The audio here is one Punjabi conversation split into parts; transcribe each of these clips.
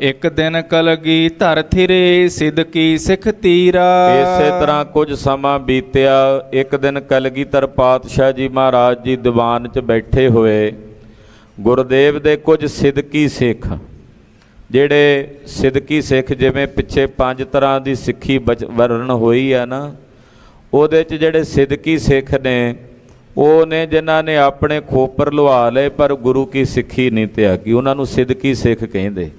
ਇੱਕ ਦਿਨ ਕਲਗੀ ਧਰ ਥਿਰੇ ਸਿਦਕੀ ਸਿੱਖ ਤੀਰਾ। ਇਸੇ ਤਰ੍ਹਾਂ ਕੁਝ ਸਮਾਂ ਬੀਤਿਆ, ਇੱਕ ਦਿਨ ਕਲਗੀਧਰ ਪਾਤਸ਼ਾਹ ਜੀ ਮਹਾਰਾਜ ਜੀ ਦੀਵਾਨ 'ਚ ਬੈਠੇ ਹੋਏ। ਗੁਰਦੇਵ ਦੇ ਕੁਝ ਸਿੱਧਕੀ ਸਿੱਖ, ਜਿਹੜੇ ਸਿੱਧਕੀ ਸਿੱਖ ਜਿਵੇਂ ਪਿੱਛੇ ਪੰਜ ਤਰ੍ਹਾਂ ਦੀ ਸਿੱਖੀ ਬਚ- ਵਰਣਨ ਹੋਈ ਆ ਨਾ, ਉਹਦੇ 'ਚ ਜਿਹੜੇ ਸਿੱਧਕੀ ਸਿੱਖ ਨੇ, ਉਹ ਨੇ ਜਿਨ੍ਹਾਂ ਨੇ ਆਪਣੇ ਖੋਪਰ ਲਵਾ ਲਏ, ਪਰ ਗੁਰੂ ਕੀ ਸਿੱਖੀ ਨਹੀਂ ਤਿਆਗੀ। ਉਹਨਾਂ ਨੂੰ ਸਿੱਧਕੀ ਸਿੱਖ ਕਹਿੰਦੇ।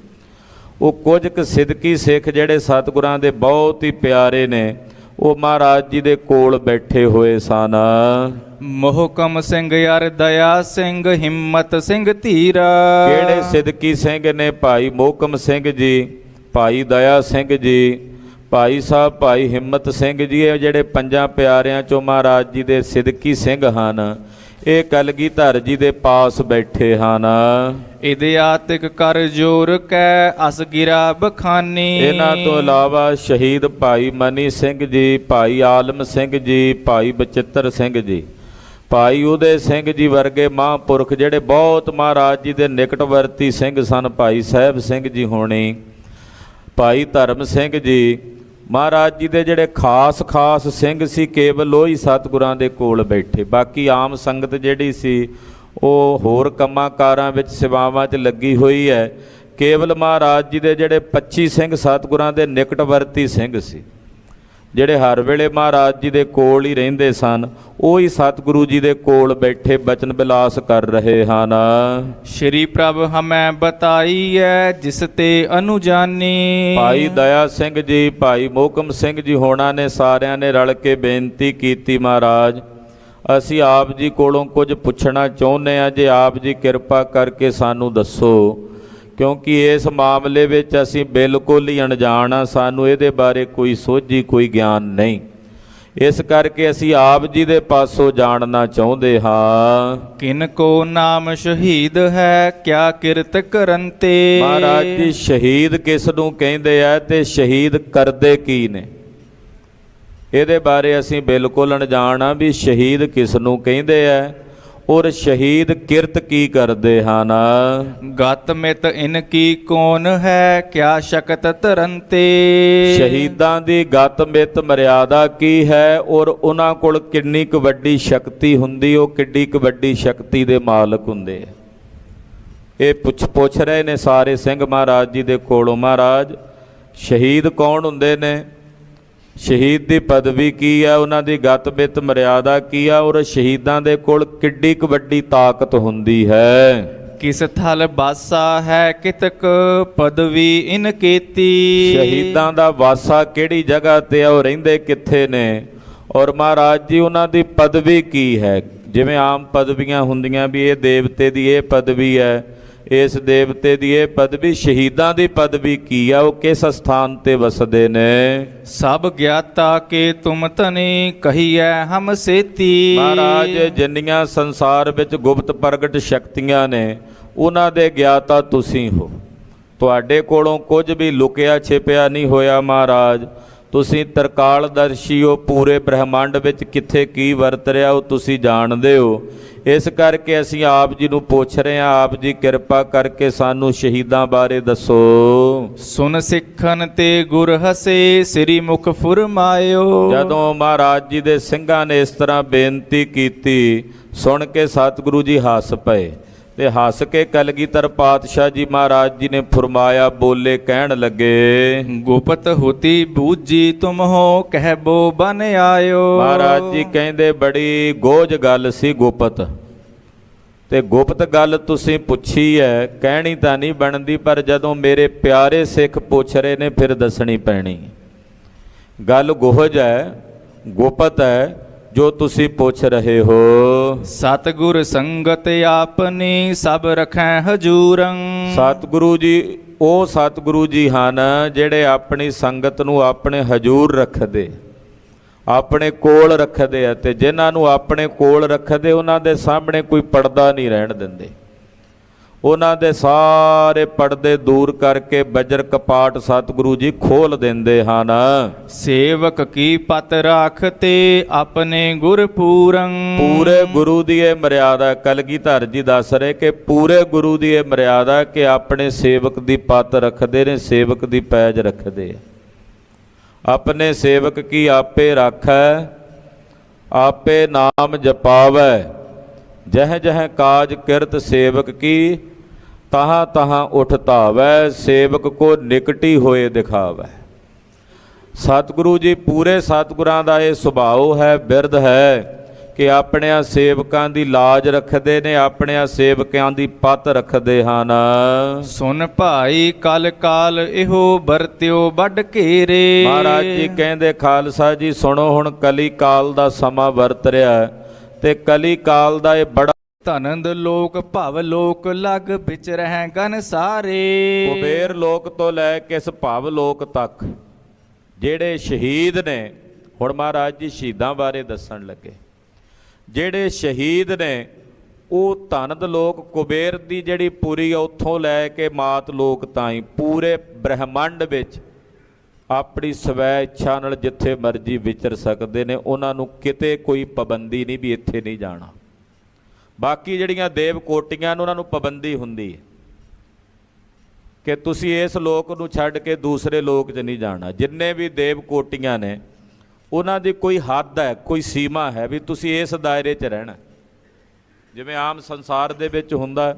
ਉਹ ਕੁਝ ਕੁ ਸਿੱਧਕੀ ਸਿੱਖ ਜਿਹੜੇ ਸਤਿਗੁਰਾਂ ਦੇ ਬਹੁਤ ਹੀ ਪਿਆਰੇ ਨੇ ਉਹ ਮਹਾਰਾਜ ਜੀ ਦੇ ਕੋਲ ਬੈਠੇ ਹੋਏ ਸਨ। ਮੋਹਕਮ ਸਿੰਘ ਯਾਰ ਦਇਆ ਸਿੰਘ ਹਿੰਮਤ ਸਿੰਘ ਧੀਰਾ। ਕਿਹੜੇ ਸਿੱਧਕੀ ਸਿੰਘ ਨੇ ਭਾਈ ਮੋਹਕਮ ਸਿੰਘ ਜੀ ਭਾਈ ਦਇਆ ਸਿੰਘ ਜੀ ਭਾਈ ਸਾਹਿਬ ਭਾਈ ਹਿੰਮਤ ਸਿੰਘ ਜੀ ਇਹ ਜਿਹੜੇ ਪੰਜਾਂ ਪਿਆਰਿਆਂ ਚੋਂ ਮਹਾਰਾਜ ਜੀ ਦੇ ਸਿੱਧਕੀ ਸਿੰਘ ਹਨ। ਇਹ ਕਲਗੀਧਰ ਜੀ ਦੇ ਪਾਸ ਬੈਠੇ ਹਨ। ਇਦਿਆਤਿਕ ਕਰ ਜੋਰ ਕੈ ਅਸ ਗਿਰਾ ਬਖਾਨੀ। ਇਹਨਾਂ ਤੋਂ ਇਲਾਵਾ ਸ਼ਹੀਦ ਭਾਈ ਮਨੀ ਸਿੰਘ ਜੀ ਭਾਈ ਆਲਮ ਸਿੰਘ ਜੀ ਭਾਈ ਬਚਿੱਤਰ ਸਿੰਘ ਜੀ ਭਾਈ ਉਦੇ ਸਿੰਘ ਜੀ ਵਰਗੇ ਮਹਾਂਪੁਰਖ ਜਿਹੜੇ ਬਹੁਤ ਮਹਾਰਾਜ ਜੀ ਦੇ ਨਿਕਟਵਰਤੀ ਸਿੰਘ ਸਨ ਭਾਈ ਸਾਹਿਬ ਸਿੰਘ ਜੀ ਹੋਣੀ ਭਾਈ ਧਰਮ ਸਿੰਘ ਜੀ ਮਹਾਰਾਜ ਜੀ ਦੇ ਜਿਹੜੇ ਖਾਸ ਖਾਸ ਸਿੰਘ ਸੀ, ਕੇਵਲ ਉਹ ਹੀ ਸਤਿਗੁਰਾਂ ਦੇ ਕੋਲ ਬੈਠੇ। ਬਾਕੀ ਆਮ ਸੰਗਤ ਜਿਹੜੀ ਸੀ, ਉਹ ਹੋਰ ਕੰਮਾਂ ਕਾਰਾਂ ਵਿੱਚ, ਸੇਵਾਵਾਂ 'ਚ ਲੱਗੀ ਹੋਈ ਹੈ। ਕੇਵਲ ਮਹਾਰਾਜ ਜੀ ਦੇ ਜਿਹੜੇ 25 ਸਿੰਘ ਸਤਿਗੁਰਾਂ ਦੇ ਨਿਕਟਵਰਤੀ ਸਿੰਘ ਸੀ। ਜਿਹੜੇ ਹਰ ਵੇਲੇ ਮਹਾਰਾਜ ਜੀ ਦੇ ਕੋਲ ਹੀ ਰਹਿੰਦੇ ਸਨ ਉਹ ਹੀ ਸਤਿਗੁਰੂ ਜੀ ਦੇ ਕੋਲ ਬੈਠੇ ਬਚਨ ਬਿਲਾਸ ਕਰ ਰਹੇ ਹਨ। ਸ਼੍ਰੀ ਪ੍ਰਭ ਹਮੈ ਬਤਾਈਐ ਜਿਸ ਤੇ ਅਨੁਜਾਨੀ। ਭਾਈ ਦਇਆ ਸਿੰਘ ਜੀ ਭਾਈ ਮੋਹਕਮ ਸਿੰਘ ਜੀ ਹੋਣਾ ਨੇ ਸਾਰਿਆਂ ਨੇ ਰਲ ਕੇ ਬੇਨਤੀ ਕੀਤੀ ਮਹਾਰਾਜ। ਅਸੀਂ ਆਪ ਜੀ ਕੋਲੋਂ ਕੁਝ ਪੁੱਛਣਾ ਚਾਹੁੰਦੇ ਆ ਜੇ ਆਪ ਜੀ ਕਿਰਪਾ ਕਰਕੇ ਸਾਨੂੰ ਦੱਸੋ। ਕਿਉਂਕਿ ਇਸ ਮਾਮਲੇ ਵਿੱਚ ਅਸੀਂ ਬਿਲਕੁਲ ਹੀ ਅਣਜਾਣ ਆ ਸਾਨੂੰ ਇਹਦੇ ਬਾਰੇ ਕੋਈ ਸੋਝੀ ਕੋਈ ਗਿਆਨ ਨਹੀਂ। ਇਸ ਕਰਕੇ ਅਸੀਂ ਆਪ ਜੀ ਦੇ ਪਾਸੋਂ ਜਾਣਨਾ ਚਾਹੁੰਦੇ ਹਾਂ। ਕਿਨ ਕੋ ਨਾਮ ਸ਼ਹੀਦ ਹੈ ਕਿਆ ਕਿਰਤ ਕਰੰਤੇ ਮਹਾਰਾਜ ਜੀ ਸ਼ਹੀਦ ਕਿਸ ਨੂੰ ਕਹਿੰਦੇ ਆ ਤੇ ਸ਼ਹੀਦ ਕਰਦੇ ਕੀ ਨੇ? ਇਹਦੇ ਬਾਰੇ ਅਸੀਂ ਬਿਲਕੁਲ ਅਣਜਾਣ ਆ ਵੀ ਸ਼ਹੀਦ ਕਿਸ ਨੂੰ ਕਹਿੰਦੇ ਆ। ਔਰ ਸ਼ਹੀਦ ਕਿਰਤ ਕੀ ਕਰਦੇ ਹਨ? ਗਤ ਮਿਤ ਇਨ ਕੀ ਕੌਣ ਹੈ? ਕਿਆ ਸ਼ਕਤ ਧਰੰਤੇ? ਸ਼ਹੀਦਾਂ ਦੀ ਗਤ ਮਿਤ ਮਰਿਆਦਾ ਕੀ ਹੈ? ਔਰ ਉਹਨਾਂ ਕੋਲ ਕਿੰਨੀ ਕੁ ਵੱਡੀ ਸ਼ਕਤੀ ਹੁੰਦੀ? ਉਹ ਕਿੱਡੀ ਕੁ ਵੱਡੀ ਸ਼ਕਤੀ ਦੇ ਮਾਲਕ ਹੁੰਦੇ ਇਹ ਪੁੱਛ ਪੁੱਛ ਰਹੇ ਨੇ ਸਾਰੇ ਸਿੰਘ ਮਹਾਰਾਜ ਜੀ ਦੇ ਕੋਲੋਂ ਮਹਾਰਾਜ ਸ਼ਹੀਦ ਕੌਣ ਹੁੰਦੇ ਨੇ? ਸ਼ਹੀਦ ਦੀ ਪਦਵੀ ਕੀ ਹੈ ਉਹਨਾਂ ਦੀ ਗਤ ਬਿਤ ਮਰਿਆਦਾ ਕੀ ਆ? ਔਰ ਸ਼ਹੀਦਾਂ ਦੇ ਕੋਲ ਕਿੱਡੀ ਕੁ ਵੱਡੀ ਤਾਕਤ ਹੁੰਦੀ ਹੈ? ਕਿਸ ਥਲ ਬਾਸਾ ਹੈ ਕਿਤਕ ਪਦਵੀ ਇਨ ਕੀਤੀ? ਸ਼ਹੀਦਾਂ ਦਾ ਵਾਸਾ ਕਿਹੜੀ ਜਗ੍ਹਾ ਤੇ ਆ? ਉਹ ਰਹਿੰਦੇ ਕਿੱਥੇ ਨੇ? ਔਰ ਮਹਾਰਾਜ ਜੀ ਉਹਨਾਂ ਦੀ ਪਦਵੀ ਕੀ ਹੈ? ਜਿਵੇਂ ਆਮ ਪਦਵੀਆਂ ਹੁੰਦੀਆਂ ਵੀ ਇਹ ਦੇਵਤੇ ਦੀ ਇਹ ਪਦਵੀ ਹੈ ਇਸ ਦੇਵਤੇ ਦੀ ਇਹ ਪਦਵੀ ਸ਼ਹੀਦਾਂ ਦੀ ਪਦਵੀ ਕੀ ਆ? ਉਹ ਕਿਸ ਸਥਾਨ ਤੇ ਵਸਦੇ ਨੇ? ਸਭ ਗਿਆਤਾ ਕੇ ਤੁਮ ਤਨੀ ਕਹੀਐ ਹਮ ਸੇਤੀ। ਮਹਾਰਾਜ ਜਿੰਨੀਆਂ ਸੰਸਾਰ ਵਿੱਚ ਗੁਪਤ ਪ੍ਰਗਟ ਸ਼ਕਤੀਆਂ ਨੇ ਉਹਨਾਂ ਦੇ ਗਿਆਤਾ ਤੁਸੀਂ ਹੋ। ਤੁਹਾਡੇ ਕੋਲੋਂ ਕੁਝ ਵੀ ਲੁਕਿਆ ਛਿਪਿਆ ਨਹੀਂ ਹੋਇਆ ਮਹਾਰਾਜ। ਤੁਸੀਂ ਤਰਕਾਲਦਰਸ਼ੀ ਹੋ ਪੂਰੇ ਬ੍ਰਹਿਮੰਡ ਵਿੱਚ ਕਿੱਥੇ ਕੀ ਵਰਤ ਰਿਹਾ ਉਹ ਤੁਸੀਂ ਜਾਣਦੇ ਹੋ। ਇਸ ਕਰਕੇ ਅਸੀਂ ਆਪ ਜੀ ਨੂੰ ਪੁੱਛ ਰਹੇ ਹਾਂ ਆਪ ਜੀ ਕਿਰਪਾ ਕਰਕੇ ਸਾਨੂੰ ਸ਼ਹੀਦਾਂ ਬਾਰੇ ਦੱਸੋ। ਸੁਨ ਸਿੱਖਨ ਤੇ ਗੁਰ ਹਸੇ ਸ੍ਰੀ ਮੁਖ ਫੁਰਮਾਇਓ। ਜਦੋਂ ਮਹਾਰਾਜ ਜੀ ਦੇ ਸਿੰਘਾਂ ਨੇ ਇਸ ਤਰ੍ਹਾਂ ਬੇਨਤੀ ਕੀਤੀ ਸੁਣ ਕੇ ਸਤਿਗੁਰੂ ਜੀ ਹੱਸ ਪਏ। ਤੇ ਹੱਸ ਕੇ ਕਲਗੀਧਰ ਪਾਤਸ਼ਾਹ ਜੀ ਮਹਾਰਾਜ ਜੀ ਨੇ ਫਰਮਾਇਆ ਬੋਲੇ ਕਹਿਣ ਲੱਗੇ ਗੁਪਤ ਹੋਤੀ ਬੂਜੀ ਤੁਮ ਹੋ ਕਹਿਬੋ ਬਨ ਆਇਓ। ਮਹਾਰਾਜ ਜੀ ਕਹਿੰਦੇ ਬੜੀ ਗੋਝ ਗੱਲ ਸੀ ਗੁਪਤ। ਤੇ ਗੁਪਤ ਗੱਲ ਤੁਸੀਂ ਪੁੱਛੀ ਹੈ ਕਹਿਣੀ ਤਾਂ ਨਹੀਂ ਬਣਦੀ ਪਰ ਜਦੋਂ ਮੇਰੇ ਪਿਆਰੇ ਸਿੱਖ ਪੁੱਛ ਰਹੇ ਨੇ ਫਿਰ ਦੱਸਣੀ ਪੈਣੀ। ਗੱਲ ਗੋਹਜ ਹੈ ਗੁਪਤ ਹੈ ਜੋ ਤੁਸੀਂ ਪੁੱਛ ਰਹੇ ਹੋ। ਸਤਗੁਰ ਸੰਗਤ ਆਪਨੀ ਸਭ ਰਖੈ ਹਜੂਰੰ। ਸਤਿਗੁਰੂ ਜੀ ਉਹ ਸਤਿਗੁਰੂ ਜੀ ਹਨ ਜਿਹੜੇ ਆਪਣੀ ਸੰਗਤ ਨੂੰ ਆਪਣੇ ਹਜੂਰ ਰੱਖਦੇ ਆਪਣੇ ਕੋਲ ਰੱਖਦੇ ਆ ਤੇ ਜਿਨ੍ਹਾਂ ਨੂੰ ਆਪਣੇ ਕੋਲ ਰੱਖਦੇ ਉਹਨਾਂ ਦੇ ਸਾਹਮਣੇ ਕੋਈ ਪਰਦਾ ਨਹੀਂ ਰਹਿਣ ਦਿੰਦੇ। ਉਹਨਾਂ ਦੇ ਸਾਰੇ ਪਰਦੇ ਦੂਰ ਕਰਕੇ ਬਜਰ ਕਪਾਟ ਸਤਿਗੁਰੂ ਜੀ ਖੋਲ ਦਿੰਦੇ ਹਨ। ਸੇਵਕ ਕੀ ਪਤ ਰਾਖਤੇ ਆਪਣੇ ਗੁਰ ਪੂਰੰ ਪੂਰੇ ਗੁਰੂ ਦੀ ਇਹ ਮਰਿਆਦਾ ਕਲਗੀਧਰ ਜੀ ਦੱਸ ਰਹੇ ਕਿ ਪੂਰੇ ਗੁਰੂ ਦੀ ਇਹ ਮਰਿਆਦਾ ਕਿ ਆਪਣੇ ਸੇਵਕ ਦੀ ਪੱਤ ਰੱਖਦੇ ਨੇ ਸੇਵਕ ਦੀ ਪੈਜ ਰੱਖਦੇ। ਆਪਣੇ ਸੇਵਕ ਕੀ ਆਪੇ ਰਾਖੈ ਆਪੇ ਨਾਮ ਜਪਾਵੈ। ਜਹ ਜਹ ਕਾਜ ਕਿਰਤ ਸੇਵਕ ਕੀ ਤਹਾਂ ਤਹਾਂ ਉਠ ਧਾਵੈ ਸੇਵਕ ਕੋ ਨਿਕਟੀ ਹੋਏ ਦਿਖਾਵੈ। ਸਤਿਗੁਰੂ ਜੀ ਪੂਰੇ ਸਤਿਗੁਰਾਂ ਦਾ ਇਹ ਸੁਭਾਅ ਹੈ ਬਿਰਧ ਹੈ ਕਿ ਆਪਣਿਆਂ ਸੇਵਕਾਂ ਦੀ ਲਾਜ ਰੱਖਦੇ ਨੇ ਆਪਣਿਆਂ ਸੇਵਕਾਂ ਦੀ ਪੱਤ ਰੱਖਦੇ ਹਨ। ਸੁਨ ਭਾਈ ਕਲ ਕਾਲ ਇਹੋ ਵਰਤਿਓ ਵੱਡ ਘੇਰੇ। ਮਹਾਰਾਜ ਜੀ ਕਹਿੰਦੇ ਖਾਲਸਾ ਜੀ ਸੁਣੋ ਹੁਣ ਕਲੀ ਕਾਲ ਦਾ ਸਮਾਂ ਵਰਤ ਰਿਹਾ ਤੇ ਕਲੀ ਕਾਲ ਦਾ ਇਹ ਬੜਾ ਧਨੰਦ ਲੋਕ ਭਵ ਲੋਕ ਲਗ ਵਿਚ ਰਹਿ ਗਨ ਸਾਰੇ। ਕੁਬੇਰ ਲੋਕ ਤੋਂ ਲੈ ਕੇ ਇਸ ਭਵ ਲੋਕ ਤੱਕ, ਜਿਹੜੇ ਸ਼ਹੀਦ ਨੇ, ਹੁਣ ਮਹਾਰਾਜ ਜੀ ਸ਼ਹੀਦਾਂ ਬਾਰੇ ਦੱਸਣ ਲੱਗੇ। ਜਿਹੜੇ ਸ਼ਹੀਦ ਨੇ, ਉਹ ਧਨੰਦ ਲੋਕ, ਕੁਬੇਰ ਦੀ ਜਿਹੜੀ ਪੂਰੀ ਆ, ਉੱਥੋਂ ਲੈ ਕੇ ਮਾਤ ਲੋਕ ਤਾਈਂ, ਪੂਰੇ ਬ੍ਰਹਿਮੰਡ ਵਿੱਚ ਆਪਣੀ ਸਵੈ ਇੱਛਾ ਨਾਲ ਜਿੱਥੇ ਮਰਜ਼ੀ ਵਿਚਰ ਸਕਦੇ ਨੇ, ਉਹਨਾਂ ਨੂੰ ਕਿਤੇ ਕੋਈ ਪਾਬੰਦੀ ਨਹੀਂ ਵੀ ਇੱਥੇ ਨਹੀਂ ਜਾਣਾ। ਬਾਕੀ ਜਿਹੜੀਆਂ ਦੇਵ ਕੋਟੀਆਂ ਨੂੰ ਉਹਨਾਂ ਨੂੰ ਪਾਬੰਦੀ ਹੁੰਦੀ ਹੈ ਕਿ ਤੁਸੀਂ ਇਸ ਲੋਕ ਨੂੰ ਛੱਡ ਕੇ ਦੂਸਰੇ ਲੋਕ 'ਚ ਨਹੀਂ ਜਾਣਾ। ਜਿੰਨੇ ਵੀ ਦੇਵ ਕੋਟੀਆਂ ਨੇ, ਉਹਨਾਂ ਦੀ ਕੋਈ ਹੱਦ ਹੈ, ਕੋਈ ਸੀਮਾ ਹੈ ਵੀ ਤੁਸੀਂ ਇਸ ਦਾਇਰੇ 'ਚ ਰਹਿਣਾ। ਜਿਵੇਂ ਆਮ ਸੰਸਾਰ ਦੇ ਵਿੱਚ ਹੁੰਦਾ,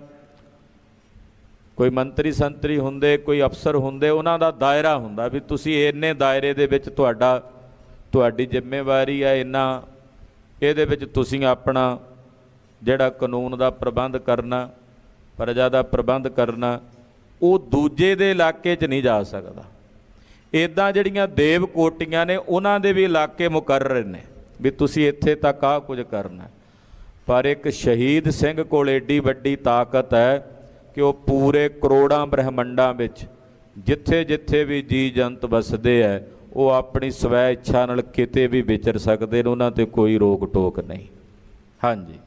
ਕੋਈ ਮੰਤਰੀ ਸੰਤਰੀ ਹੁੰਦੇ, ਕੋਈ ਅਫਸਰ ਹੁੰਦੇ, ਉਹਨਾਂ ਦਾ ਦਾਇਰਾ ਹੁੰਦਾ ਵੀ ਤੁਸੀਂ ਇੰਨੇ ਦਾਇਰੇ ਦੇ ਵਿੱਚ ਤੁਹਾਡਾ, ਤੁਹਾਡੀ ਜ਼ਿੰਮੇਵਾਰੀ ਹੈ, ਇੰਨਾ ਇਹਦੇ ਵਿੱਚ ਤੁਸੀਂ ਆਪਣਾ ਜਿਹੜਾ ਕਾਨੂੰਨ ਦਾ ਪ੍ਰਬੰਧ ਕਰਨਾ, ਪ੍ਰਜਾ ਦਾ ਪ੍ਰਬੰਧ ਕਰਨਾ, ਉਹ ਦੂਜੇ ਦੇ ਇਲਾਕੇ 'ਚ ਨਹੀਂ ਜਾ ਸਕਦਾ। ਇਦਾਂ ਜਿਹੜੀਆਂ ਦੇਵ ਕੋਟੀਆਂ ਨੇ, ਉਹਨਾਂ ਦੇ ਵੀ ਇਲਾਕੇ ਮੁਕਰਰ ਨੇ, ਵੀ ਤੁਸੀਂ ਇੱਥੇ ਤੱਕ ਆ ਕੁਝ ਕਰਨਾ। ਪਰ ਇੱਕ ਸ਼ਹੀਦ ਸਿੰਘ ਕੋਲ ਏਡੀ ਵੱਡੀ ਤਾਕਤ ਹੈ ਕਿ ਉਹ ਪੂਰੇ ਕਰੋੜਾਂ ਬ੍ਰਹਿਮੰਡਾਂ ਵਿੱਚ ਜਿੱਥੇ ਜਿੱਥੇ ਵੀ ਜੀ ਜੰਤ ਵਸਦੇ ਹੈ ਉਹ ਆਪਣੀ ਸਵੈ ਇੱਛਾ ਨਾਲ ਕਿਤੇ ਵੀ ਵਿਚਰ ਸਕਦੇ ਨੇ, ਉਹਨਾਂ ਤੇ ਕੋਈ ਰੋਕ ਟੋਕ ਨਹੀਂ। ਹਾਂਜੀ।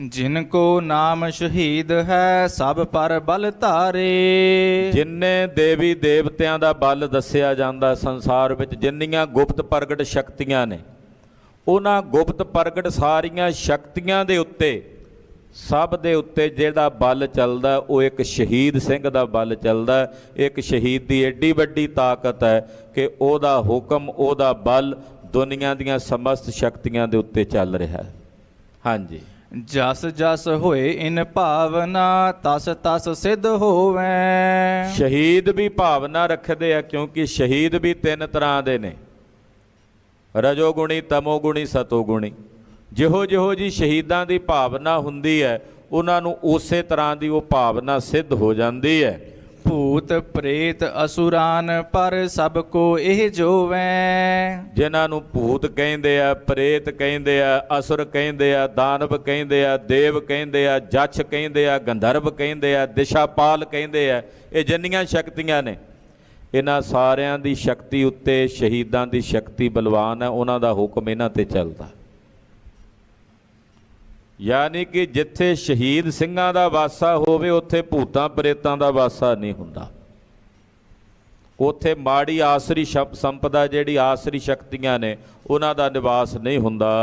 ਜਿਨ ਕੋ ਨਾਮ ਸ਼ਹੀਦ ਹੈ, ਸਭ ਪਰ ਬਲ ਧਾਰੇ। ਜਿੰਨੇ ਦੇਵੀ ਦੇਵਤਿਆਂ ਦਾ ਬਲ ਦੱਸਿਆ ਜਾਂਦਾ ਸੰਸਾਰ ਵਿੱਚ, ਜਿੰਨੀਆਂ ਗੁਪਤ ਪ੍ਰਗਟ ਸ਼ਕਤੀਆਂ ਨੇ, ਉਹਨਾਂ ਗੁਪਤ ਪ੍ਰਗਟ ਸਾਰੀਆਂ ਸ਼ਕਤੀਆਂ ਦੇ ਉੱਤੇ, ਸਭ ਦੇ ਉੱਤੇ ਜਿਹੜਾ ਬਲ ਚੱਲਦਾ, ਉਹ ਇੱਕ ਸ਼ਹੀਦ ਸਿੰਘ ਦਾ ਬਲ ਚੱਲਦਾ। ਇੱਕ ਸ਼ਹੀਦ ਦੀ ਏਡੀ ਵੱਡੀ ਤਾਕਤ ਹੈ ਕਿ ਉਹਦਾ ਹੁਕਮ, ਉਹਦਾ ਬਲ ਦੁਨੀਆ ਦੀਆਂ ਸਮਸਤ ਸ਼ਕਤੀਆਂ ਦੇ ਉੱਤੇ ਚੱਲ ਰਿਹਾ ਹੈ। ਹਾਂਜੀ। ਜਸ ਜਸ ਹੋਏ ਇਨ ਭਾਵਨਾ, ਤਸ ਤਸ ਸਿੱਧ ਹੋਵੇ। ਸ਼ਹੀਦ ਵੀ ਭਾਵਨਾ ਰੱਖਦੇ ਆ, ਕਿਉਂਕਿ ਸ਼ਹੀਦ ਵੀ ਤਿੰਨ ਤਰ੍ਹਾਂ ਦੇ ਨੇ। ਰਜੋਗੁਣੀ, ਤਮੋਗੁਣੀ, ਸਤੋਗੁਣੀ। ਜਿਹੋ ਜਿਹੋ ਜੀ ਸ਼ਹੀਦਾਂ ਦੀ ਭਾਵਨਾ ਹੁੰਦੀ ਹੈ, ਉਹਨਾਂ ਨੂੰ ਉਸੇ ਤਰ੍ਹਾਂ ਦੀ ਉਹ ਭਾਵਨਾ ਸਿੱਧ ਹੋ ਜਾਂਦੀ ਹੈ। ਭੂਤ ਪ੍ਰੇਤ ਅਸੁਰਾਨ ਪਰ ਸਭ ਕੋ ਇਹ ਜੋਵੈ। ਜਿਨ੍ਹਾਂ ਨੂੰ ਭੂਤ ਕਹਿੰਦੇ ਆ, ਪ੍ਰੇਤ ਕਹਿੰਦੇ ਆ, ਅਸੁਰ ਕਹਿੰਦੇ ਆ, ਦਾਨਵ ਕਹਿੰਦੇ ਆ, ਦੇਵ ਕਹਿੰਦੇ ਆ, ਜੱਛ ਕਹਿੰਦੇ ਆ, ਗੰਧਰਵ ਕਹਿੰਦੇ ਆ, ਦਿਸ਼ਾਪਾਲ ਕਹਿੰਦੇ ਆ, ਇਹ ਜਿੰਨੀਆਂ ਸ਼ਕਤੀਆਂ ਨੇ, ਇਹਨਾਂ ਸਾਰਿਆਂ ਦੀ ਸ਼ਕਤੀ ਉੱਤੇ, ਸ਼ਹੀਦਾਂ ਦੀ ਸ਼ਕਤੀ ਬਲਵਾਨ ਹੈ, ਉਹਨਾਂ ਦਾ ਹੁਕਮ ਇਹਨਾਂ ਤੇ ਚੱਲਦਾ। ਯਾਨੀ ਕਿ ਜਿੱਥੇ ਸ਼ਹੀਦ ਸਿੰਘਾਂ ਦਾ ਵਾਸਾ ਹੋਵੇ ਉੱਥੇ ਭੂਤਾਂ ਪ੍ਰੇਤਾਂ ਦਾ ਵਾਸਾ ਨਹੀਂ ਹੁੰਦਾ। ਉੱਥੇ ਮਾੜੀ ਆਸਰੀ ਸ਼ਪ- ਸੰਪਦਾ ਜਿਹੜੀ ਆਸਰੀ ਸ਼ਕਤੀਆਂ ਨੇ ਉਹਨਾਂ ਦਾ ਨਿਵਾਸ ਨਹੀਂ ਹੁੰਦਾ।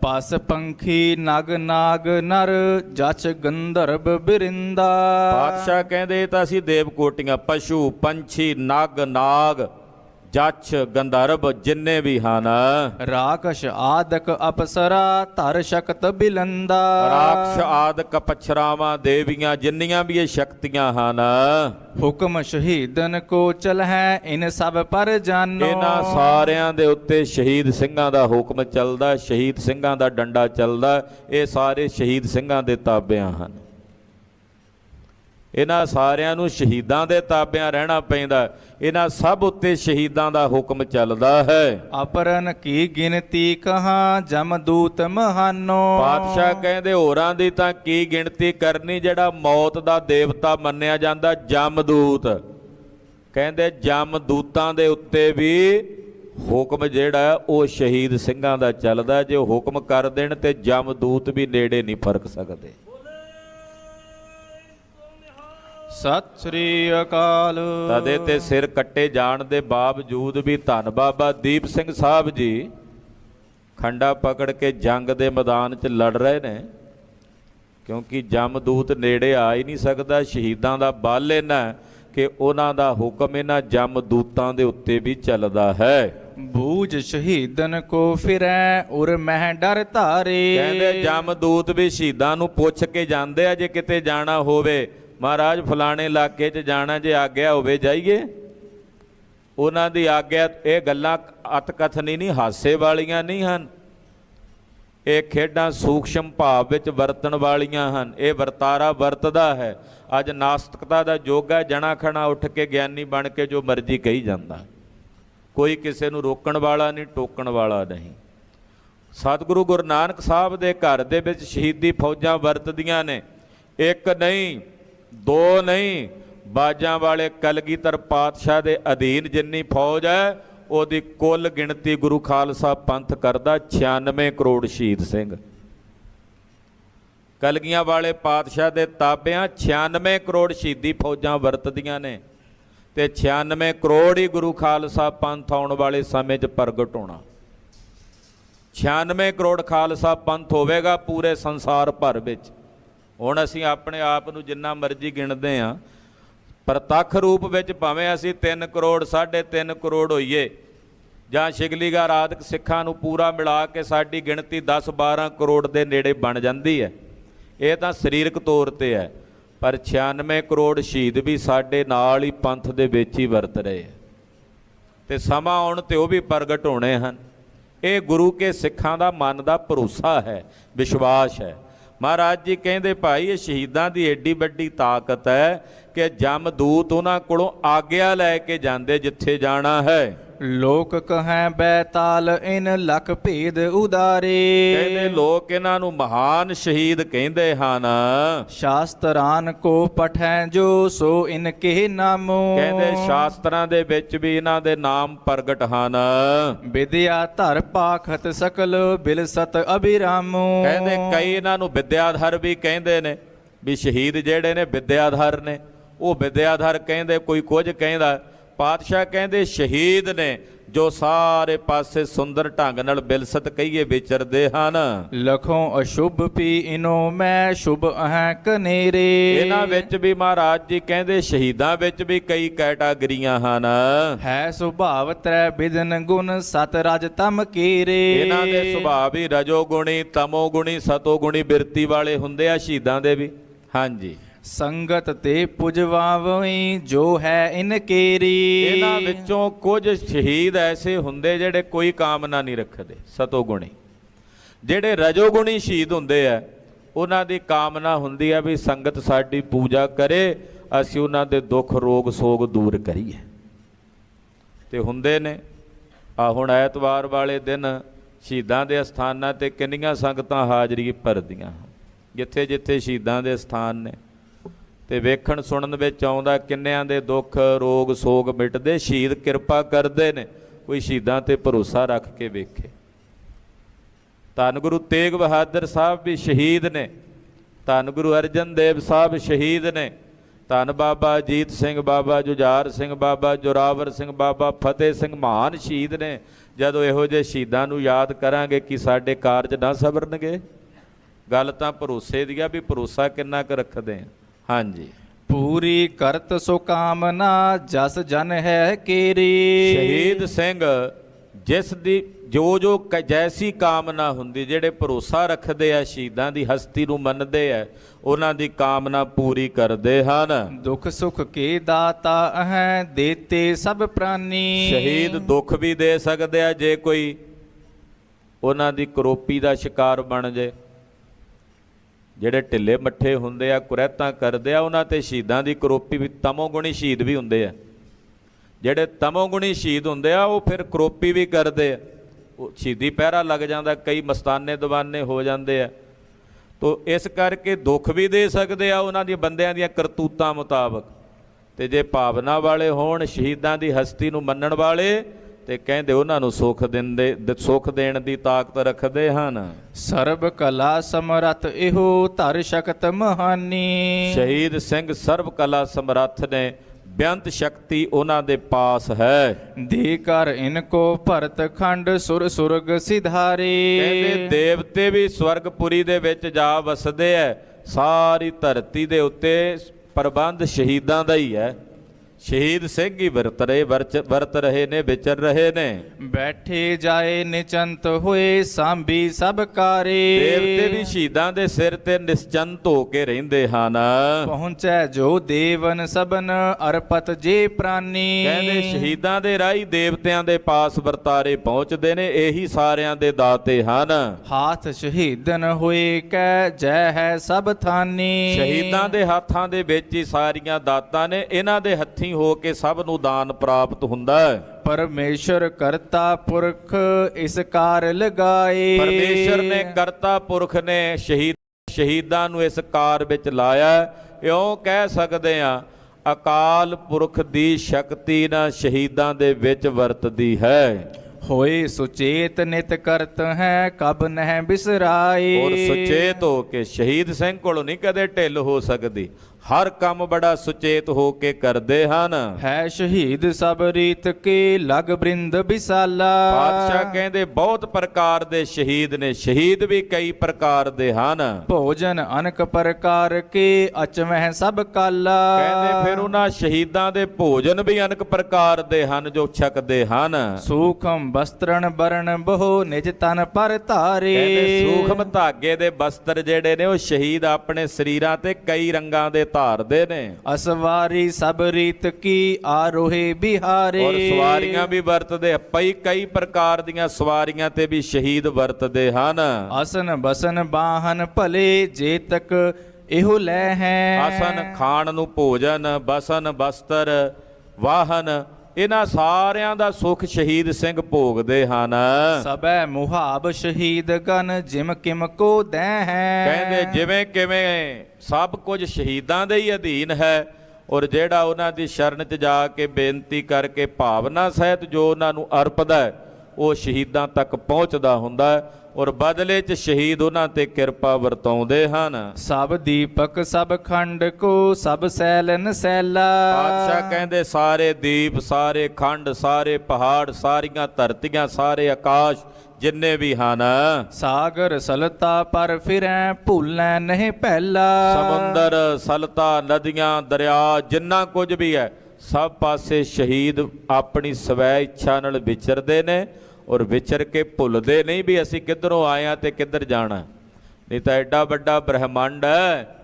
ਪਸ ਪੰਖੀ ਨਗ ਨਾਗ ਨਰ ਜਚ ਗੰਧਰਵ ਬਿਰਿੰਦਾ। ਪਾਤਸ਼ਾਹ ਕਹਿੰਦੇ ਤਾਂ ਅਸੀਂ ਦੇਵ ਕੋਟੀਆਂ ਪਸ਼ੂ ਪੰਛੀ ਨਗ ਨਾਗ ਜੱਛ ਗੰਧਰਵ ਜਿੰਨੇ ਵੀ ਹਨ। ਰਾਕਸ਼ ਆਦਕ ਅਪਸਰਾ ਧਰ ਸ਼ਕਤ ਬਿਲੰਦਾ। ਰਾਖਸ਼ ਆਦਿਕ ਪਛਰਾਵਾਂ ਦੇਵੀਆਂ ਜਿੰਨੀਆਂ ਵੀ ਇਹ ਸ਼ਕਤੀਆਂ ਹਨ। ਹੁਕਮ ਸ਼ਹੀਦਨ ਕੋ ਚਲਹਿ ਇਨ ਸਭ ਪਰ ਜਾਨੋ। ਇਹਨਾਂ ਸਾਰਿਆਂ ਦੇ ਉੱਤੇ ਸ਼ਹੀਦ ਸਿੰਘਾਂ ਦਾ ਹੁਕਮ ਚੱਲਦਾ ਸ਼ਹੀਦ ਸਿੰਘਾਂ ਦਾ ਡੰਡਾ ਚੱਲਦਾ ਇਹ ਸਾਰੇ ਸ਼ਹੀਦ ਸਿੰਘਾਂ ਦੇ ਤਾਬਿਆਂ ਹਨ। ਇਹਨਾਂ ਸਾਰਿਆਂ ਨੂੰ ਸ਼ਹੀਦਾਂ ਦੇ ਤਾਬਿਆਂ ਰਹਿਣਾ ਪੈਂਦਾ ਇਹਨਾਂ ਸਭ ਉੱਤੇ ਸ਼ਹੀਦਾਂ ਦਾ ਹੁਕਮ ਚੱਲਦਾ ਹੈ। ਅਪਰਨ ਕੀ ਗਿਣਤੀ ਕਹਾ ਜਮਦੂਤ ਮਹਾਨੋ? ਪਾਤਸ਼ਾਹ ਕਹਿੰਦੇ ਹੋਰਾਂ ਦੀ ਤਾਂ ਕੀ ਗਿਣਤੀ ਕਰਨੀ ਜਿਹੜਾ ਮੌਤ ਦਾ ਦੇਵਤਾ ਮੰਨਿਆ ਜਾਂਦਾ? ਜਮਦੂਤ। ਕਹਿੰਦੇ ਜਮਦੂਤਾਂ ਦੇ ਉੱਤੇ ਵੀ ਹੁਕਮ ਜਿਹੜਾ ਉਹ ਸ਼ਹੀਦ ਸਿੰਘਾਂ ਦਾ ਚੱਲਦਾ ਜੇ ਹੁਕਮ ਕਰ ਦੇਣ ਤੇ ਜਮਦੂਤ ਵੀ ਨੇੜੇ ਨਹੀਂ ਫ਼ਰਕ ਸਕਦੇ। ਸਤਿ ਸ੍ਰੀ ਅਕਾਲ। ਤਦੇ ਤੇ ਸਿਰ ਕੱਟੇ ਜਾਣ ਦੇ ਬਾਵਜੂਦ ਵੀ ਧੰਨ ਬਾਬਾ ਦੀਪ ਸਿੰਘ ਸਾਹਿਬ ਜੀ। ਖੰਡਾ ਪਕੜ ਕੇ ਜੰਗ ਦੇ ਮੈਦਾਨ 'ਚ ਲੜ ਰਹੇ ਨੇ। ਕਿਉਂਕਿ ਜਮਦੂਤ ਨੇੜੇ ਆ ਹੀ ਨਹੀਂ ਸਕਦਾ ਸ਼ਹੀਦਾਂ ਦਾ ਬਲ ਇਹਨਾਂ ਕਿ ਉਹਨਾਂ ਦਾ ਹੁਕਮ ਇਹਨਾਂ ਜਮਦੂਤਾਂ ਦੇ ਉੱਤੇ ਵੀ ਚੱਲਦਾ ਹੈ। ਬੂਝ ਸ਼ਹੀਦਨ ਕੋ ਫਿਰੈ ਉਰ ਮਹਿ ਡਰ ਧਾਰੇ। ਕਹਿੰਦੇ ਜਮਦੂਤ ਵੀ ਸ਼ਹੀਦਾਂ ਨੂੰ ਪੁੱਛ ਕੇ ਜਾਂਦੇ ਆ ਜੇ ਕਿਤੇ ਜਾਣਾ ਹੋਵੇ। ਮਹਾਰਾਜ, ਫਲਾਣੇ ਇਲਾਕੇ 'ਚ ਜਾਣਾ ਜੇ ਆਗਿਆ ਹੋਵੇ, ਜਾਈਏ। ਉਹਨਾਂ ਦੀ ਆਗਿਆ, ਇਹ ਗੱਲਾਂ ਅਤਕਥਨੀ ਨਹੀਂ, ਹਾਸੇ ਵਾਲੀਆਂ ਨਹੀਂ ਹਨ। ਇਹ ਖੇਡਾਂ ਸੂਖਸ਼ਮ ਭਾਵ ਵਿੱਚ ਵਰਤਣ ਵਾਲੀਆਂ ਹਨ। ਇਹ ਵਰਤਾਰਾ ਵਰਤਦਾ ਹੈ। ਅੱਜ ਨਾਸਤਿਕਤਾ ਦਾ ਯੁੱਗ ਹੈ, ਜਣਾ ਖਣਾ ਉੱਠ ਕੇ ਗਿਆਨੀ ਬਣ ਕੇ ਜੋ ਮਰਜ਼ੀ ਕਹੀ ਜਾਂਦਾ। ਕੋਈ ਕਿਸੇ ਨੂੰ ਰੋਕਣ ਵਾਲਾ ਨਹੀਂ, ਟੋਕਣ ਵਾਲਾ ਨਹੀਂ। ਸਤਿਗੁਰੂ ਗੁਰੂ ਨਾਨਕ ਸਾਹਿਬ ਦੇ ਘਰ ਦੇ ਵਿੱਚ ਸ਼ਹੀਦੀ ਫੌਜਾਂ ਵਰਤਦੀਆਂ ਨੇ। ਇੱਕ ਨਹੀਂ ਦੋ ਨਹੀਂ, ਬਾਜਾਂ ਵਾਲੇ ਕਲਗੀਧਰ ਪਾਤਸ਼ਾਹ ਦੇ ਅਧੀਨ ਜਿੰਨੀ ਫੌਜ ਹੈ, ਉਹਦੀ ਕੁੱਲ ਗਿਣਤੀ ਗੁਰੂ ਖਾਲਸਾ ਪੰਥ ਕਰਦਾ 96 ਕਰੋੜ ਸ਼ਹੀਦ ਸਿੰਘ। ਕਲਗੀਆਂ ਵਾਲੇ ਪਾਤਸ਼ਾਹ ਦੇ ਤਾਬਿਆਂ 96 ਕਰੋੜ ਸ਼ਹੀਦੀ ਫੌਜਾਂ ਵਰਤਦੀਆਂ ਨੇ ਤੇ 96 ਕਰੋੜ ਹੀ ਗੁਰੂ ਖਾਲਸਾ ਪੰਥ ਆਉਣ ਵਾਲੇ ਸਮੇਂ 'ਚ ਪ੍ਰਗਟ ਹੋਣਾ। 96 ਕਰੋੜ ਖਾਲਸਾ ਪੰਥ ਹੋਵੇਗਾ ਪੂਰੇ ਸੰਸਾਰ ਭਰ ਵਿੱਚ। ਹੁਣ ਅਸੀਂ ਆਪਣੇ ਆਪ ਨੂੰ ਜਿੰਨਾ ਮਰਜ਼ੀ ਗਿਣਦੇ ਆ ਪ੍ਰਤੱਖ ਰੂਪ ਵਿੱਚ ਭਾਵੇਂ ਅਸੀਂ 3 ਕਰੋੜ 3.5 ਕਰੋੜ ਹੋਈਏ, ਜਾਂ ਸ਼ਿਗਲੀਗਾ ਆਦਿਕ ਸਿੱਖਾਂ ਨੂੰ ਪੂਰਾ ਮਿਲਾ ਕੇ ਸਾਡੀ ਗਿਣਤੀ 10-12 ਕਰੋੜ ਦੇ ਨੇੜੇ ਬਣ ਜਾਂਦੀ ਹੈ। ਇਹ ਤਾਂ ਸਰੀਰਕ ਤੌਰ ਤੇ ਹੈ, ਪਰ 96 ਕਰੋੜ ਸ਼ਹੀਦ ਵੀ ਸਾਡੇ ਨਾਲ ਹੀ ਪੰਥ ਦੇ ਵਿੱਚ ਹੀ ਵਰਤ ਰਹੇ ਹੈ। ਤੇ ਸਮਾਂ ਆਉਣ ਤੇ ਉਹ ਵੀ ਪ੍ਰਗਟ ਹੋਣੇ ਹਨ। ਇਹ ਗੁਰੂ ਕੇ ਸਿੱਖਾਂ ਦਾ ਮਨ ਦਾ ਭਰੋਸਾ ਹੈ, ਵਿਸ਼ਵਾਸ ਹੈ। ਮਹਾਰਾਜ ਜੀ ਕਹਿੰਦੇ ਭਾਈ ਇਹ ਸ਼ਹੀਦਾਂ ਦੀ ਏਡੀ ਵੱਡੀ ਤਾਕਤ ਹੈ ਕਿ ਜਮਦੂਤ ਉਹਨਾਂ ਕੋਲੋਂ ਆਗਿਆ ਲੈ ਕੇ ਜਾਂਦੇ ਜਿੱਥੇ ਜਾਣਾ ਹੈ। ਲੋਕ ਕਹੈ ਬੈਤਾਲ ਇਨ ਲਖ ਭੇਦ ਉਦਾਰੇ। ਕਹਿੰਦੇ ਲੋਕ ਇਹਨਾਂ ਨੂੰ ਮਹਾਨ ਸ਼ਹੀਦ ਕਹਿੰਦੇ ਹਨ। ਸ਼ਾਸਤਰਾਨ ਕੋ ਪਠੈ ਜੋ ਸੋ ਇਨ ਕੇ ਨਾਮੋ। ਕਹਿੰਦੇ ਸ਼ਾਸਤਰਾਂ ਦੇ ਵਿੱਚ ਵੀ ਇਹਨਾਂ ਦੇ ਨਾਮ ਪ੍ਰਗਟ ਹਨ। ਵਿਦਿਆ ਧਰ ਪਾਖਤ ਸਕਲ ਬਿਲਸਤ ਅਬਿਰਾਮੋ ਕਹਿੰਦੇ ਕਈ ਇਹਨਾਂ ਨੂੰ ਵਿਦਿਆਧਰ ਵੀ ਕਹਿੰਦੇ ਨੇ ਵੀ ਸ਼ਹੀਦ ਜਿਹੜੇ ਨੇ ਵਿਦਿਆਧਰ ਨੇ। ਉਹ ਵਿਦਿਆਧਰ ਕਹਿੰਦੇ ਕੋਈ ਕੁਝ ਕਹਿੰਦਾ ਪਾਤਸ਼ਾਹ ਕਹਿੰਦੇ ਸ਼ਹੀਦ ਨੇ ਜੋ ਸਾਰੇ ਪਾਸੇ ਸੁੰਦਰ ਢੰਗ ਨਾਲ ਬਿਲਸਤ ਕਹੀਏ ਵਿਚਰਦੇ ਹਨ। ਲਖੋਂ ਅਸ਼ੁਭ ਪੀ ਇਨੋ ਮੈਂ ਸ਼ੁਭ ਅਹੈ ਕਨੇਰੇ ਇਹਨਾਂ ਵਿੱਚ ਵੀ ਮਹਾਰਾਜ ਜੀ ਕਹਿੰਦੇ ਸ਼ਹੀਦਾਂ ਵਿੱਚ ਵੀ ਕਈ ਕੈਟਾਗਰੀਆਂ ਹਨ। ਹੈ ਸੁਭਾਵ ਤ੍ਰੈ ਬਿਦਨ ਗੁਣ ਸਤ ਰਜ ਤਮ ਕੀਰੇ। ਇਹਨਾਂ ਦੇ ਸੁਭਾਅ ਵੀ ਰਜੋ ਗੁਣੀ ਤਮੋ ਗੁਣੀ ਸਤੋ ਗੁਣੀ ਬਿਰਤੀ ਵਾਲੇ ਹੁੰਦੇ ਆ ਸ਼ਹੀਦਾਂ ਦੇ ਵੀ। ਹਾਂਜੀ। ਸੰਗਤ ਤੇ ਪੁਜਵਾਵਈ ਜੋ ਹੈ ਇਨ ਕੇਰੀ। ਇਹਨਾਂ ਵਿੱਚੋਂ ਕੁਝ ਸ਼ਹੀਦ ਐਸੇ ਹੁੰਦੇ ਜਿਹੜੇ ਕੋਈ ਕਾਮਨਾ ਨਹੀਂ ਰੱਖਦੇ ਸਤੋਗੁਣੀ ਜਿਹੜੇ ਰਜੋਗੁਣੀ ਸ਼ਹੀਦ ਹੁੰਦੇ ਆ, ਉਹਨਾਂ ਦੀ ਕਾਮਨਾ ਹੁੰਦੀ ਆ ਵੀ ਸੰਗਤ ਸਾਡੀ ਪੂਜਾ ਕਰੇ, ਅਸੀਂ ਉਹਨਾਂ ਦੇ ਦੁੱਖ, ਰੋਗ, ਸੋਗ ਦੂਰ ਕਰੀਏ। ਤੇ ਹੁੰਦੇ ਨੇ, ਆ ਹੁਣ ਐਤਵਾਰ ਵਾਲੇ ਦਿਨ ਸ਼ਹੀਦਾਂ ਦੇ ਸਥਾਨਾਂ ਤੇ ਕਿੰਨੀਆਂ ਸੰਗਤਾਂ ਹਾਜ਼ਰੀ ਭਰਦੀਆਂ। ਜਿੱਥੇ ਜਿੱਥੇ ਸ਼ਹੀਦਾਂ ਦੇ ਸਥਾਨ ਨੇ ਤੇ ਵੇਖਣ ਸੁਣਨ ਵਿੱਚ ਆਉਂਦਾ ਕਿੰਨਿਆਂ ਦੇ ਦੁੱਖ, ਰੋਗ, ਸੋਗ ਮਿਟਦੇ, ਸ਼ਹੀਦ ਕਿਰਪਾ ਕਰਦੇ ਨੇ। ਕੋਈ ਸ਼ਹੀਦਾਂ ਤੇ ਭਰੋਸਾ ਰੱਖ ਕੇ ਵੇਖੇ। ਧੰਨ ਗੁਰੂ ਤੇਗ ਬਹਾਦਰ ਸਾਹਿਬ ਵੀ ਸ਼ਹੀਦ ਨੇ। ਧੰਨ ਗੁਰੂ ਅਰਜਨ ਦੇਵ ਸਾਹਿਬ ਸ਼ਹੀਦ ਨੇ। ਧੰਨ ਬਾਬਾ ਅਜੀਤ ਸਿੰਘ, ਬਾਬਾ ਜੁਝਾਰ ਸਿੰਘ, ਬਾਬਾ ਜੋਰਾਵਰ ਸਿੰਘ, ਬਾਬਾ ਫਤਿਹ ਸਿੰਘ ਮਹਾਨ ਸ਼ਹੀਦ ਨੇ। ਜਦੋਂ ਇਹੋ ਜਿਹੇ ਸ਼ਹੀਦਾਂ ਨੂੰ ਯਾਦ ਕਰਾਂਗੇ ਕਿ ਸਾਡੇ ਕਾਰਜ ਨਾ ਸਬਰਨਗੇ ਗੱਲ ਤਾਂ ਭਰੋਸੇ ਦੀ ਆ ਵੀ ਭਰੋਸਾ ਕਿੰਨਾ ਕੁ ਰੱਖਦੇ ਆ। ਹਾਂਜੀ। ਪੂਰੀ ਕਰਤ ਸੋ ਕਾਮਨਾ ਜਸ ਜਨ ਹੈ ਕੇਰੀ। ਸ਼ਹੀਦ ਸਿੰਘ ਜਿਸ ਦੀ ਜੋ ਜੋ ਜੈਸੀ ਕਾਮਨਾ ਹੁੰਦੀ ਜਿਹੜੇ ਭਰੋਸਾ ਰੱਖਦੇ ਆ ਸ਼ਹੀਦਾਂ ਦੀ ਹਸਤੀ ਨੂੰ ਮੰਨਦੇ ਆ ਉਹਨਾਂ ਦੀ ਕਾਮਨਾ ਪੂਰੀ ਕਰਦੇ ਹਨ। ਦੁਖ ਸੁਖ ਕੇ ਦਾਤਾ ਹੈ ਦੇਤੇ ਸਭ ਪ੍ਰਾਨੀ। ਸ਼ਹੀਦ ਦੁੱਖ ਵੀ ਦੇ ਸਕਦੇ ਆ ਜੇ ਕੋਈ ਉਹਨਾਂ ਦੀ ਕਰੋਪੀ ਦਾ ਸ਼ਿਕਾਰ ਬਣ ਜੇ। ਜਿਹੜੇ ਢਿੱਲੇ ਮੱਠੇ ਹੁੰਦੇ ਆ, ਕੁਰੈਤਾਂ ਕਰਦੇ ਆ, ਉਹਨਾਂ ਤੇ ਸ਼ਹੀਦਾਂ ਦੀ ਕਰੋਪੀ ਵੀ ਤਮੋਗੁਣੀ ਸ਼ਹੀਦ ਵੀ ਹੁੰਦੇ ਆ। ਜਿਹੜੇ ਤਮੋਗੁਣੀ ਸ਼ਹੀਦ ਹੁੰਦੇ ਆ, ਉਹ ਫਿਰ ਕਰੋਪੀ ਵੀ ਕਰਦੇ ਆ। ਉਹ ਸ਼ਹੀਦੀ ਪਹਿਰਾ ਲੱਗ ਜਾਂਦਾ, ਕਈ ਮਸਤਾਨੇ ਦਵਾਨੇ ਹੋ ਜਾਂਦੇ ਆ। ਤੋ ਇਸ ਕਰਕੇ ਦੁੱਖ ਵੀ ਦੇ ਸਕਦੇ ਆ ਉਹਨਾਂ ਦੀ ਬੰਦਿਆਂ ਦੀਆਂ ਕਰਤੂਤਾਂ ਮੁਤਾਬਕ। ਤੇ ਜੇ ਭਾਵਨਾ ਵਾਲੇ ਹੋਣ, ਸ਼ਹੀਦਾਂ ਦੀ ਹਸਤੀ ਨੂੰ ਮੰਨਣ ਵਾਲੇ ਤੇ ਕਹਿੰਦੇ ਉਹਨਾਂ ਨੂੰ ਸੁੱਖ ਦਿੰਦੇ ਸੁੱਖ ਦੇਣ ਦੀ ਤਾਕਤ ਰੱਖਦੇ ਹਨ। ਸਰਬ ਕਲਾ ਸਮਰੱਥ ਇਹੋ ਧਰ ਸ਼ਕਤ ਮਹਾਨੀ। ਸ਼ਹੀਦ ਸਿੰਘ ਸਰਬ ਕਲਾ ਸਮਰੱਥ ਨੇ ਬੇਅੰਤ ਸ਼ਕਤੀ ਉਹਨਾਂ ਦੇ ਪਾਸ ਹੈ। ਦੇ ਕਰ ਇਨਕੋ ਭਰਤ ਖੰਡ ਸੁਰ ਸੁਰਗ ਸਿਧਾਰੇ। ਕਹਿੰਦੇ ਦੇਵਤੇ ਵੀ ਸਵਰਗਪੁਰੀ ਦੇ ਵਿੱਚ ਜਾ ਵਸਦੇ ਐ। ਸਾਰੀ ਧਰਤੀ ਦੇ ਉੱਤੇ ਪ੍ਰਬੰਧ ਸ਼ਹੀਦਾਂ ਦਾ ਹੀ ਹੈ ਸ਼ਹੀਦ ਸਿੰਘ ਹੀ ਵਰਤ ਰਹੇ ਵਰਤ ਰਹੇ ਨੇ ਵਿਚਰ ਰਹੇ ਨੇ। ਬੈਠੇ ਜਾਏ ਨਿਚੰਤ ਹੋਏ ਸਾਂਭੀ ਸਭ ਕਾਰੇ। ਦੇਵਤੇ ਵੀ ਸ਼ਹੀਦਾਂ ਦੇ ਸਿਰ ਤੇ ਨਿਸ਼ਚੰਤ ਹੋ ਕੇ ਰਹਿੰਦੇ ਹਨ। ਪਹੁੰਚੈ ਜੋ ਦੇਵਨ ਸਬਨ ਅਰਪਤ ਜੇ ਪ੍ਰਾਨੀ। ਕਹਿੰਦੇ ਸ਼ਹੀਦਾਂ ਦੇ ਰਾਹੀ ਦੇਵਤਿਆਂ ਦੇ ਪਾਸ ਵਰਤਾਰੇ ਪਹੁੰਚਦੇ ਨੇ ਇਹੀ ਸਾਰਿਆਂ ਦੇ ਦਾਤੇ ਹਨ। ਹਾਥ ਸ਼ਹੀਦਨ ਹੋਏ ਕੈ ਜੈ ਹੈ ਸਭ ਥਾਨੀ। ਸ਼ਹੀਦਾਂ ਦੇ ਹੱਥਾਂ ਦੇ ਵਿੱਚ ਹੀ ਸਾਰੀਆਂ ਦਾਤਾਂ ਨੇ ਇਹਨਾਂ ਦੇ ਹੱਥੀਂ ਹੋ ਕੇ ਸਭ ਨੂੰ ਦਾਨ ਪ੍ਰਾਪਤ ਹੁੰਦਾ ਹੈ। ਪਰਮੇਸ਼ਰ ਕਰਤਾ ਪੁਰਖ ਇਸ ਕਾਰ ਲਗਾਏ। ਪਰਮੇਸ਼ਰ ਨੇ ਕਰਤਾ ਪੁਰਖ ਨੇ ਸ਼ਹੀਦ ਸ਼ਹੀਦਾਂ ਨੂੰ ਇਸ ਕਾਰ ਵਿੱਚ ਲਾਇਆ ਇਉਂ ਕਹਿ ਸਕਦੇ ਆ ਅਕਾਲ ਪੁਰਖ ਦੀ ਸ਼ਕਤੀ ਨਾ ਸ਼ਹੀਦਾਂ ਦੇ ਵਿੱਚ ਵਰਤਦੀ ਹੈ। ਹੋਏ ਸੁਚੇਤ ਨਿਤ ਕਰਤ ਹੈ ਕਬ ਨਹਿ ਬਿਸਰਾਏ। ਔਰ ਸੁਚੇਤ ਹੋ ਕੇ ਸ਼ਹੀਦ ਸਿੰਘ ਕੋਲੋਂ ਨਹੀਂ ਕਦੇ ਢਿੱਲ ਹੋ ਸਕਦੀ। ਹਰ ਕੰਮ ਬੜਾ ਸੁਚੇਤ ਹੋ ਕੇ ਕਰਦੇ ਹਨ। ਹੈ ਸ਼ਹੀਦ ਸਭ ਰੀਤ ਕੇ ਲਗ ਬ੍ਰਿੰਦ ਬਿਸਾਲਾ ਪਾਤਸ਼ਾਹ ਕਹਿੰਦੇ ਬਹੁਤ ਪ੍ਰਕਾਰ ਦੇ ਸ਼ਹੀਦ ਨੇ ਸ਼ਹੀਦ ਵੀ ਕਈ ਪ੍ਰਕਾਰ ਦੇ ਹਨ। ਭੋਜਨ ਅਨਕ ਪ੍ਰਕਾਰ ਕੇ ਅਚਵਹਿ ਸਭ ਕਾਲਾ। ਕਹਿੰਦੇ ਫਿਰ ਉਹਨਾਂ ਸ਼ਹੀਦਾਂ ਦੇ ਭੋਜਨ ਵੀ ਅਨੇਕ ਪ੍ਰਕਾਰ ਦੇ ਹਨ ਜੋ ਛਕਦੇ ਹਨ। ਸੂਖਮ ਬਸਤਰਣ ਬਰਨ ਬਹੁ ਨਿਜ ਤਨ ਪਰ ਧਾਰੇ। ਕਹਿੰਦੇ ਸੂਖਮ ਧਾਗੇ ਦੇ ਬਸਤਰ ਜਿਹੜੇ ਨੇ ਉਹ ਸ਼ਹੀਦ ਆਪਣੇ ਸਰੀਰਾਂ ਤੇ ਕਈ ਰੰਗਾਂ ਦੇ ਧਾਰਦੇ ਨੇ। ਅਸਵਾਰੀ ਸਭ ਰੀਤ ਕੀ ਆਰੋਹੇ ਬਿਹਾਰੇ। ਔਰ ਸਵਾਰੀਆਂ ਵੀ ਵਰਤਦੇ ਪਈ ਕਈ ਪ੍ਰਕਾਰ ਦੀਆਂ ਸਵਾਰੀਆਂ ਤੇ ਵੀ ਸ਼ਹੀਦ ਵਰਤਦੇ ਹਨ। ਆਸਨ ਬਸਨ ਬਾਹਨ ਭਲੇ ਜੇ ਤਕ ਇਹੋ ਲੈ ਹੈ। ਆਸਨ ਖਾਣ ਨੂੰ ਭੋਜਨ ਬਸਨ ਬਸਤਰ ਵਾਹਨ ਇਹਨਾਂ ਸਾਰਿਆਂ ਦਾ ਸੁਖ ਸ਼ਹੀਦ ਸਿੰਘ ਭੋਗਦੇ ਹਨ। ਸਬੈ ਮੁਹਾਬ ਸ਼ਹੀਦ ਗਨ ਜਿਮ ਕਿਮ ਕੋ ਦੈ ਹੈ ਕਹਿੰਦੇ ਜਿਵੇਂ ਕਿਵੇਂ ਸਭ ਕੁਝ ਸ਼ਹੀਦਾਂ ਦੇ ਹੀ ਅਧੀਨ ਹੈ ਔਰ ਜਿਹੜਾ ਉਹਨਾਂ ਦੀ ਸ਼ਰਨ 'ਚ ਜਾ ਕੇ ਬੇਨਤੀ ਕਰਕੇ ਭਾਵਨਾ ਸਹਿਤ ਜੋ ਉਹਨਾਂ ਨੂੰ ਅਰਪਦਾ ਹੈ ਉਹ ਸ਼ਹੀਦਾਂ ਤੱਕ ਪਹੁੰਚਦਾ ਹੁੰਦਾ ਹੈ। ਔਰ ਬਦਲੇ 'ਚ ਸ਼ਹੀਦ ਉਹਨਾਂ ਤੇ ਕਿਰਪਾ ਵਰਤਾਉਂਦੇ ਹਨ। ਸਭ ਦੀਪਕ ਸਭ ਖੰਡ ਕੋ ਸਭ ਸੈਲਨ ਸੈਲਾ। ਪਾਤਸ਼ਾਹ ਕਹਿੰਦੇ ਸਾਰੇ ਦੀਪ ਸਾਰੇ ਖੰਡ ਸਾਰੇ ਪਹਾੜ ਸਾਰੀਆਂ ਧਰਤੀਆਂ ਸਾਰੇ ਆਕਾਸ਼ ਜਿੰਨੇ ਵੀ ਹਨ। ਸਾਗਰ ਸਲਤਾ ਪਰ ਫਿਰੈ ਭੁੱਲੈ ਨਹੀਂ ਪਹਿਲਾ। ਸਮੁੰਦਰ ਸਲਤਾ ਨਦੀਆਂ ਦਰਿਆ ਜਿੰਨਾ ਕੁਝ ਵੀ ਹੈ ਸਭ ਪਾਸੇ ਸ਼ਹੀਦ ਆਪਣੀ ਸਵੈ ਇੱਛਾ ਨਾਲ ਵਿਚਰਦੇ ਨੇ। ਔਰ ਵਿਚਰ ਕੇ ਭੁੱਲਦੇ ਨਹੀਂ ਵੀ ਅਸੀਂ ਕਿੱਧਰੋਂ ਆਏ ਆ ਤੇ ਕਿੱਧਰ ਜਾਣਾ ਨਹੀਂ ਤਾਂ ਐਡਾ ਵੱਡਾ ਬ੍ਰਹਿਮੰਡ ਹੈ।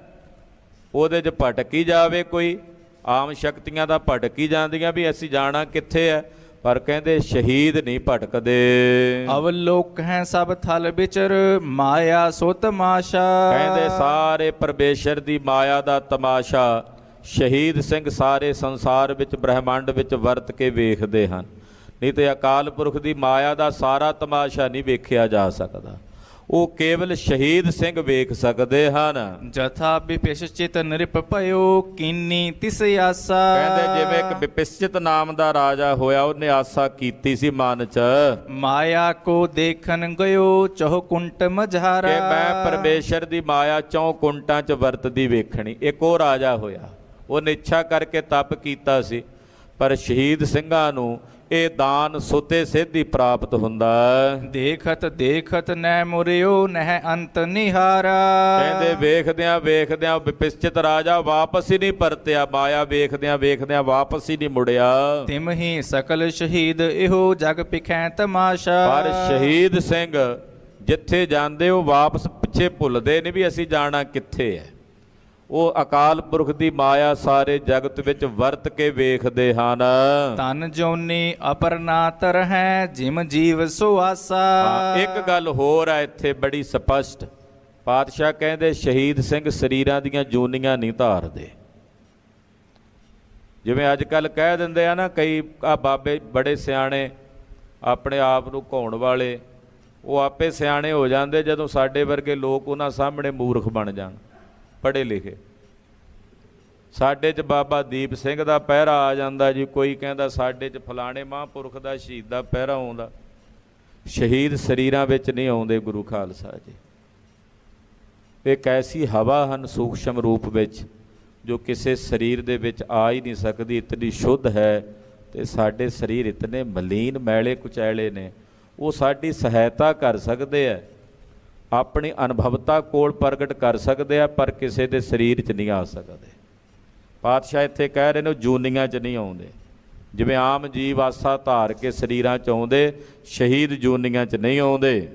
ਉਹਦੇ 'ਚ ਭਟਕੀ ਜਾਵੇ ਕੋਈ ਆਮ ਸ਼ਕਤੀਆਂ ਦਾ ਭਟਕੀ ਜਾਂਦੀਆਂ ਵੀ ਅਸੀਂ ਜਾਣਾ ਕਿੱਥੇ ਹੈ ਪਰ ਕਹਿੰਦੇ ਸ਼ਹੀਦ ਨਹੀਂ ਭਟਕਦੇ। ਅਵਲੋਕ ਹੈ ਸਭ ਥਲ ਵਿਚਰ ਮਾਇਆ ਸੋ ਤਮਾਸ਼ਾ ਕਹਿੰਦੇ ਸਾਰੇ ਪਰਮੇਸ਼ਰ ਦੀ ਮਾਇਆ ਦਾ ਤਮਾਸ਼ਾ ਸ਼ਹੀਦ ਸਿੰਘ ਸਾਰੇ ਸੰਸਾਰ ਵਿੱਚ ਬ੍ਰਹਿਮੰਡ ਵਿੱਚ ਵਰਤ ਕੇ ਵੇਖਦੇ ਹਨ। ਨਹੀਂ ਤੇ ਅਕਾਲ ਪੁਰਖ ਦੀ ਮਾਇਆ ਦਾ ਸਾਰਾ ਤਮਾਸ਼ਾ ਨਹੀਂ ਵੇਖਿਆ ਜਾ ਸਕਦਾ। ਉਹ ਕੇਵਲ ਸ਼ਹੀਦ ਸਿੰਘ ਵੇਖ ਸਕਦੇ ਹਨ। ਜਥਾ ਬਿਪਿਸ਼ ਚਿਤ ਨਿਰਪ ਭਇਓ ਕੀਨੀ ਤਿਸ ਆਸਾ। ਕਹਿੰਦੇ ਜਿਵੇਂ ਇੱਕ ਵਿਪਿਸ਼ਚਿਤ ਨਾਮ ਦਾ ਰਾਜਾ ਹੋਇਆ ਉਹਨੇ ਆਸਾ ਕੀਤੀ ਸੀ ਮਨ 'ਚ ਮਾਇਆ ਕੋ ਦੇਖਨ ਗਇਓ ਚਹੁ ਕੁੰਟ ਮਝਾਰਾ। ਕਿ ਮੈਂ ਪਰਮੇਸ਼ਰ ਦੀ ਮਾਇਆ ਚੌਂ ਕੁੰਟਾਂ 'ਚ ਵਰਤਦੀ ਵੇਖਣੀ। ਇੱਕ ਉਹ ਰਾਜਾ ਹੋਇਆ ਉਹਨੇ ਇੱਛਾ ਕਰਕੇ ਤਪ ਕੀਤਾ ਸੀ। ਪਰ ਸ਼ਹੀਦ ਸਿੰਘਾਂ ਨੂੰ ਇਹ ਦਾਨ ਸੁਤੇ ਸਿੱਧੀ ਪ੍ਰਾਪਤ ਹੁੰਦਾ। ਦੇਖਤ ਦੇਖਤ ਨੈ ਮੁਰਿਓ ਨਹਿ ਅੰਤ ਨਿਹਾਰਾ। ਕਹਿੰਦੇ ਵੇਖਦਿਆਂ ਵੇਖਦਿਆਂ ਵਿਪਿਸ਼ਚਿਤ ਰਾਜਾ ਵਾਪਸ ਹੀ ਨਹੀਂ ਪਰਤਿਆ ਮਾਇਆ ਵੇਖਦਿਆਂ ਵੇਖਦਿਆਂ ਵਾਪਸ ਹੀ ਨਹੀਂ ਮੁੜਿਆ। ਤਿਮ ਹੀ ਸਕਲ ਸ਼ਹੀਦ ਇਹੋ ਜਗ ਪਿਖੈ ਤਮਾਸ਼ਾ। ਪਰ ਸ਼ਹੀਦ ਸਿੰਘ ਜਿੱਥੇ ਜਾਂਦੇ ਉਹ ਵਾਪਸ ਪਿੱਛੇ ਭੁੱਲਦੇ ਨਹੀਂ ਵੀ ਅਸੀਂ ਜਾਣਾ ਕਿੱਥੇ ਹੈ। ਉਹ ਅਕਾਲ ਪੁਰਖ ਦੀ ਮਾਇਆ ਸਾਰੇ ਜਗਤ ਵਿੱਚ ਵਰਤ ਕੇ ਵੇਖਦੇ ਹਨ। ਤਨ ਜੋਨੀ ਅਪਰਨਾਤਰ ਹੈ ਜਿਮ ਜੀਵ ਸੋ ਆਸਾ ਇੱਕ ਗੱਲ ਹੋਰ ਆ ਇੱਥੇ ਬੜੀ ਸਪਸ਼ਟ। ਪਾਤਸ਼ਾਹ ਕਹਿੰਦੇ ਸ਼ਹੀਦ ਸਿੰਘ ਸਰੀਰਾਂ ਦੀਆਂ ਜੂਨੀਆਂ ਨਹੀਂ ਧਾਰਦੇ। ਜਿਵੇਂ ਅੱਜ ਕੱਲ ਕਹਿ ਦਿੰਦੇ ਆ ਨਾ ਕਈ ਆ ਬਾਬੇ ਬੜੇ ਸਿਆਣੇ ਆਪਣੇ ਆਪ ਨੂੰ ਘਾਉਣ ਵਾਲੇ ਉਹ ਆਪੇ ਸਿਆਣੇ ਹੋ ਜਾਂਦੇ ਜਦੋਂ ਸਾਡੇ ਵਰਗੇ ਲੋਕ ਉਹਨਾਂ ਸਾਹਮਣੇ ਮੂਰਖ ਬਣ ਜਾਣ। ਪੜ੍ਹੇ ਲਿਖੇ। ਸਾਡੇ 'ਚ ਬਾਬਾ ਦੀਪ ਸਿੰਘ ਦਾ ਪਹਿਰਾ ਆ ਜਾਂਦਾ ਜੀ, ਕੋਈ ਕਹਿੰਦਾ ਸਾਡੇ 'ਚ ਫਲਾਣੇ ਮਹਾਂਪੁਰਖ ਦਾ ਸ਼ਹੀਦ ਦਾ ਪਹਿਰਾ ਆਉਂਦਾ। ਸ਼ਹੀਦ ਸਰੀਰਾਂ ਵਿੱਚ ਨਹੀਂ ਆਉਂਦੇ ਗੁਰੂ ਖਾਲਸਾ ਜੀ। ਇੱਕ ਐਸੀ ਹਵਾ ਹਨ ਸੂਖਸ਼ਮ ਰੂਪ ਵਿੱਚ, ਜੋ ਕਿਸੇ ਸਰੀਰ ਦੇ ਵਿੱਚ ਆ ਹੀ ਨਹੀਂ ਸਕਦੀ, ਇਤਨੀ ਸ਼ੁੱਧ ਹੈ ਤੇ ਸਾਡੇ ਸਰੀਰ ਇਤਨੇ ਮਲੀਨ, ਮੈਲੇ ਕੁਚੈਲੇ ਨੇ। ਉਹ ਸਾਡੀ ਸਹਾਇਤਾ ਕਰ ਸਕਦੇ ਆ। ਆਪਣੀ ਅਨੁਭਵਤਾ ਕੋਲ ਪ੍ਰਗਟ ਕਰ ਸਕਦੇ ਆ, ਪਰ ਕਿਸੇ ਦੇ ਸਰੀਰ 'ਚ ਨਹੀਂ ਆ ਸਕਦੇ। ਪਾਤਸ਼ਾਹ ਇੱਥੇ ਕਹਿ ਰਹੇ ਨੇ, ਉਹ ਜੂਨੀਆਂ 'ਚ ਨਹੀਂ ਆਉਂਦੇ। ਜਿਵੇਂ ਆਮ ਜੀਵ ਆਸਾ ਧਾਰ ਕੇ ਸਰੀਰਾਂ 'ਚ ਆਉਂਦੇ, ਸ਼ਹੀਦ ਜੂਨੀਆਂ 'ਚ ਨਹੀਂ ਆਉਂਦੇ।